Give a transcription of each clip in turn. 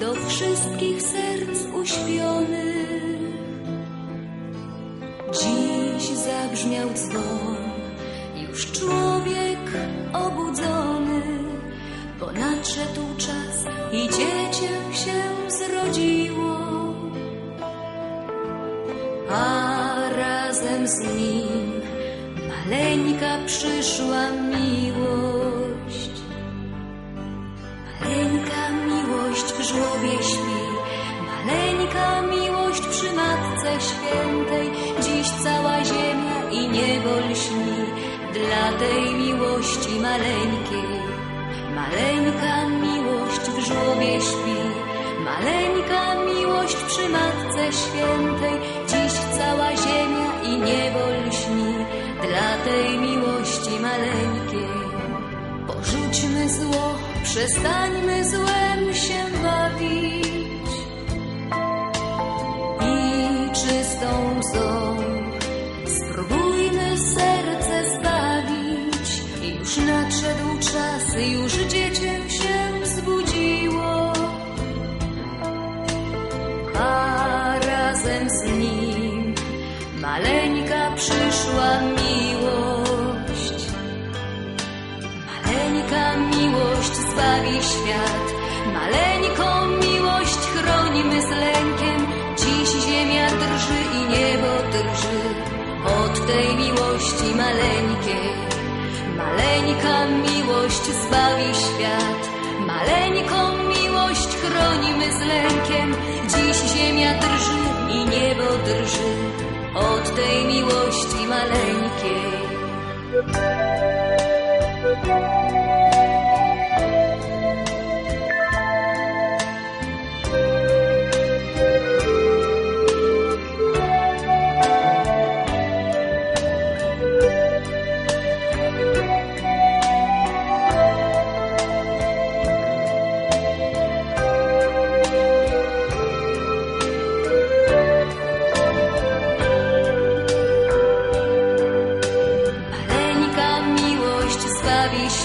do wszystkich serc uśpionych. Dziś zabrzmiał dzwon, już człowiek obudzony, bo nadszedł czas i dziecię się zrodziło. A razem z nim maleńka przyszła miłość. Miłość w żłobie śpi, maleńka miłość przy Matce Świętej. Dziś cała ziemia i niebo lśni dla tej miłości maleńkiej. Maleńka miłość w żłobie śpi, maleńka miłość przy Matce Świętej. Dziś cała ziemia i niebo lśni dla tej miłości maleńkiej. Przestańmy złem się bawić i czystą łzą spróbujmy serce zbawić. Już nadszedł czas, już dziecię się zbudziło, a razem z nim maleńka przyszła miłość. Maleńka miłość zbawi świat, maleńką miłość chronimy z lękiem. Dziś ziemia drży i niebo drży od tej miłości maleńkiej. Maleńka miłość zbawi świat, maleńką miłość chronimy z lękiem. Dziś ziemia drży i niebo drży od tej miłości maleńkiej.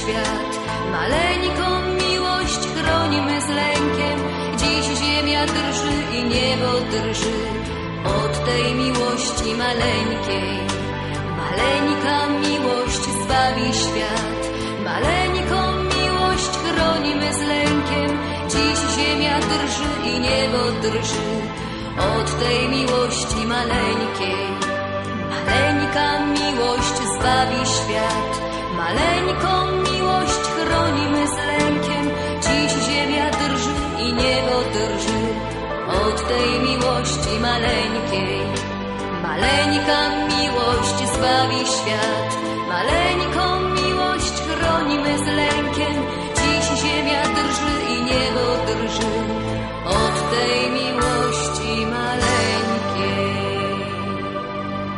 Świat, maleńką miłość chronimy z lękiem. Dziś ziemia drży i niebo drży od tej miłości maleńkiej. Maleńka miłość zbawi świat, maleńką miłość chronimy z lękiem. Dziś ziemia drży i niebo drży od tej miłości maleńkiej. Maleńka miłość zbawi świat, maleńką od tej miłości maleńkiej. Maleńka miłość zbawi świat, maleńką miłość chronimy z lękiem.